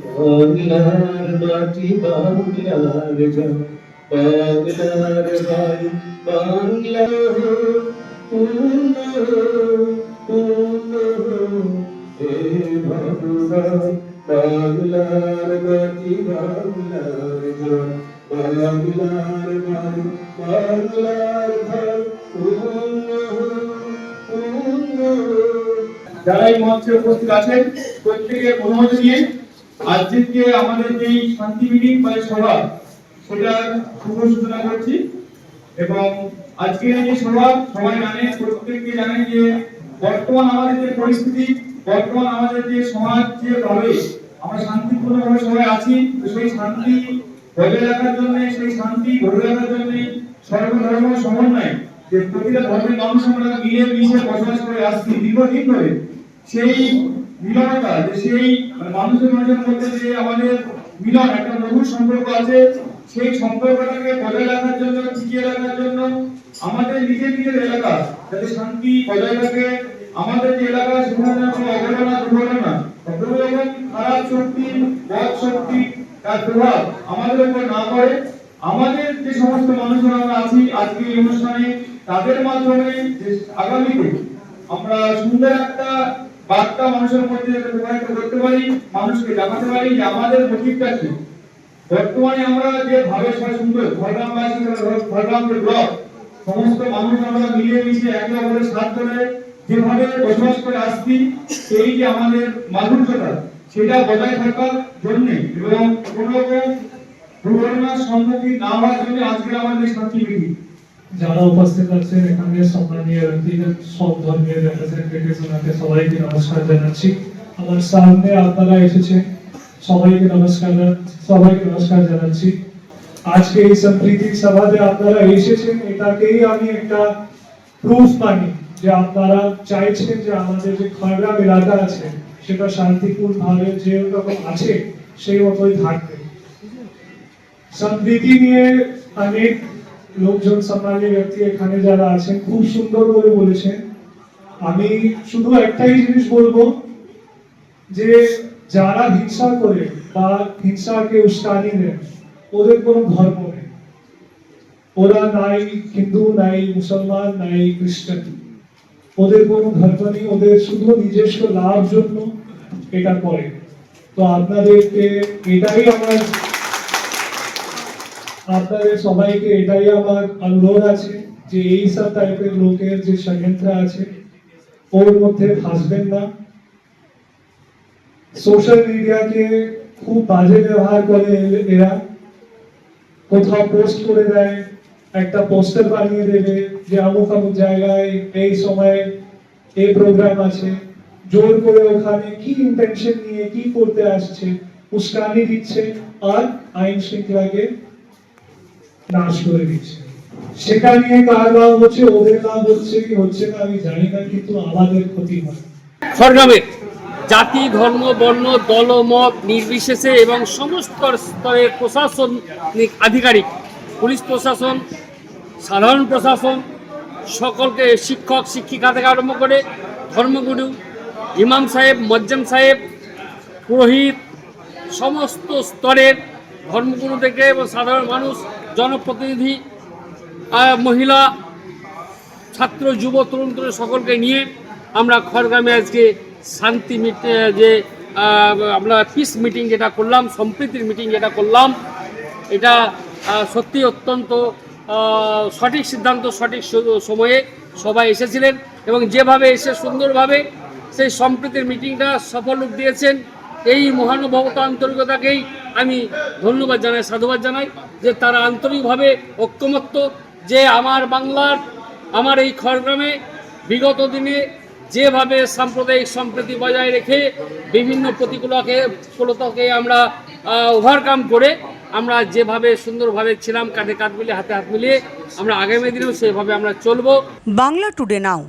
বাংলার মাটি বাংলার জন বাংলার ভাই বাংলা বাংলার মাটি বাংলার জন বাংলার ভাই বাংলার ভাই যারা এই মঞ্চে উপস্থিত আছেন প্রত্যেকের অনুমতি নিয়ে আজকে আমাদের যে শান্তি মিটিং বা সভা, সেটা শুভ সূচনা করছি। এবং আজকে যে সভা, সবাই জানেন প্রত্যেককে জানেন যে বর্তমান আমাদের যে পরিস্থিতি, বর্তমান আমাদের যে সমাজ, যে ভাবে আমরা শান্তিপূর্ণভাবে সবাই আছি সেই শান্তি বজায় রাখার জন্য, সেই শান্তি ধরে রাখার জন্য সর্বধর্ম সমন্বয় যে প্রতিটা ধর্মের মানুষ আমরা মিলে মিশে বসবাস করে আসছি দীর্ঘদিন ধরে, সেই মিলনতা যে সেই মানে মানুষের মানুষের মধ্যে যে আমাদের মিলন একটা মধুর সম্পর্ক আছে, সেই সম্পর্কটাকে বজায় রাখার জন্য, টিকিয়ে রাখার জন্য আমাদের নিজের নিজের এলাকা, যাতে শান্তি বজায় থাকে। আমাদের যে এলাকা, সেখানে যেন কোনো অঘটনা দুর্ঘটনা কোনো রকম খারাপ শক্তি, বদ শক্তি, তার প্রভাব আমাদের উপর না পড়ে। আমাদের যে সমস্ত মানুষরা আমরা আছি আজকে এই অনুষ্ঠানে, তাদের মাধ্যমে আগামীতে আমরা সুন্দর একটা বার্তা মানুষের মধ্যে প্রবাহিত করতে পারি, মানুষকে জানাতে পারি, যে আমাদের মোটিভটা কি? বর্তমানে আমরা যে ভাবে সবাই সুন্দর ঝড়গ্রামবাসী ঝড়গ্রাম যে ব্লক, সমস্ত মানুষ আমরা মিলে মিশে একে অপরের সাথ ধরে যেভাবে বসবাস করে আসছি, সেই যে আমাদের মাধুর্যতা, সেটা বজায় থাকার জন্য এবং কোনো রকম দুর্ঘটনার সম্মুখীন না হওয়ার জন্য আজকে আমাদের শান্তি মিটিং যারা উপস্থিত আছেন, এখানে সম্মানীয় ব্যক্তিগত সব ধর্মীয় রিপ্রেজেন্টেটিভ ওনাকে সবাইকে নমস্কার জানাচ্ছি। আমার সামনে আপনারা এসেছেন, সবাইকে নমস্কার সবাইকে নমস্কার জানাচ্ছি। আজকে এই সম্প্রীতির সভাতে আপনারা এসেছেন, এটাকেই আমি একটা প্রুফ মানি যে আপনারা চাইছেন যে আমাদের যে খড়গ্রাম এলাকা আছে, সেটা শান্তিপূর্ণ ভাবে যে রকম আছে, সেই মতোই থাকবে। সম্প্রীতি নিয়ে অনেক লোকজন সম্মানী ব্যক্তি এখানে যারা আছেন, খুব সুন্দর করে বলেছেন। আমি শুধু একটাই জিনিস বলব যে, যারা হিংসা করে বা হিংসাকে উস্কানি দেন, ওদের কোনো ধর্ম নেই। ওরা নাই হিন্দু, নাই মুসলমান, নাই খ্রিস্টান। ওদের কোনো ধর্ম নেই, ওদের শুধু নিজস্ব লাভ জন্য এটা করে। তো আপনাদেরকে এটাই আমার আপনাদের সবাইকে এটাই আমার অনুরোধ আছে যে এই সব টাইপের লোকের যে ষড়যন্ত্র আছে, ওর মধ্যে ফাঁসবেন না। সোশ্যাল মিডিয়াকে খুব বাজে ব্যবহার করে এরা। কোথাও পোস্ট করে দেয়, একটা পোস্টার বানিয়ে দেবে যে আমুক অমুক জায়গায় এই সময় এই প্রোগ্রাম আছে। জোর করে ওখানে কি ইন্টেনশন নিয়ে কি করতে আসছে, উস্কানি দিচ্ছে, আর আইন শৃঙ্খলাকে নাশ করে দিচ্ছে। সেটা নিয়ে কার লাভ হচ্ছে, ওদের লাভ হচ্ছে, কি হচ্ছে না, আমি জানি না, কিন্তু আমাদের ক্ষতি হয়। খড়গ্রামের জাতি, ধর্ম, বর্ণ দলমত নির্বিশেষে এবং সমস্ত স্তরের প্রশাসনিক আধিকারিক, পুলিশ প্রশাসন, সাধারণ প্রশাসন, সকলকে শিক্ষক, শিক্ষিকা থেকে আরম্ভ করে ধর্মগুরু, ইমাম সাহেব, মজ্জাম সাহেব, পুরোহিত, সমস্ত স্তরের ধর্মগুরু থেকে এবং সাধারণ মানুষ জনপ্রতিনিধি মহিলা, ছাত্র, যুব, তরুণ তরুণ সকলকে নিয়ে আমরা খড়গ্রামে আজকে শান্তি যে আমরা পিস মিটিং যেটা করলাম, সম্প্রীতির মিটিং যেটা করলাম, এটা সত্যি অত্যন্ত সঠিক সিদ্ধান্ত, সঠিক সময়ে সবাই এসেছিলেন এবং যেভাবে এসে সুন্দরভাবে সেই সম্প্রীতির মিটিংটা সফল রূপ দিয়েছেন, এই মহানুভবতা আন্তরিকতাকেই আমি ধন্যবাদ জানাই, সাধুবাদ জানাই। যে তারা আন্তরিকভাবে ঐক্যমত্য, যে আমার বাংলার, আমার এই খড়গ্রামে বিগত দিনে যেভাবে সাম্প্রদায়িক সম্প্রীতি বজায় রেখে বিভিন্ন প্রতিকূলকে, প্রতিকূলতাকে আমরা ওভারকাম করে আমরা যেভাবে সুন্দরভাবে ছিলাম কাঁধে কাঁধ মিলিয়ে, হাতে হাত মিলিয়ে আমরা আগামী দিনেও সেভাবে আমরা চলবো। বাংলা টুডে নাও